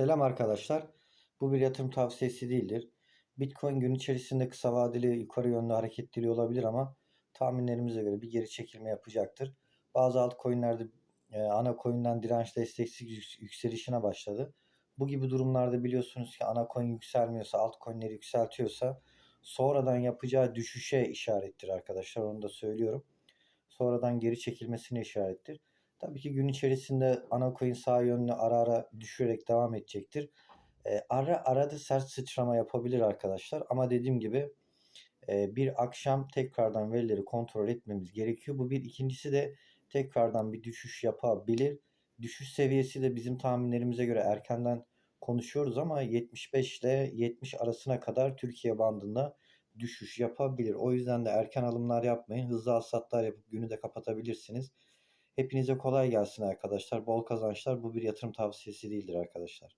Selam arkadaşlar. Bu bir yatırım tavsiyesi değildir. Bitcoin gün içerisinde kısa vadeli yukarı yönlü hareketli olabilir ama tahminlerimize göre bir geri çekilme yapacaktır. Bazı altcoin'lerde e, ana coin'den direnç desteksiz yük- yükselişine başladı. Bu gibi durumlarda biliyorsunuz ki ana coin yükselmiyorsa, altcoin'leri yükseltiyorsa sonradan yapacağı düşüşe işarettir arkadaşlar. Onu da söylüyorum. Sonradan geri çekilmesine işarettir. Tabii ki gün içerisinde ana coin sağ yönlü ara ara düşürerek devam edecektir. E, ara arada sert sıçrama yapabilir arkadaşlar. Ama dediğim gibi e, bir akşam tekrardan verileri kontrol etmemiz gerekiyor. Bu bir. ikincisi de tekrardan bir düşüş yapabilir. Düşüş seviyesi de bizim tahminlerimize göre erkenden konuşuyoruz ama 75 ile 70 arasına kadar Türkiye bandında düşüş yapabilir. O yüzden de erken alımlar yapmayın. Hızlı alsatlar yapıp günü de kapatabilirsiniz. Hepinize kolay gelsin arkadaşlar. Bol kazançlar. Bu bir yatırım tavsiyesi değildir arkadaşlar.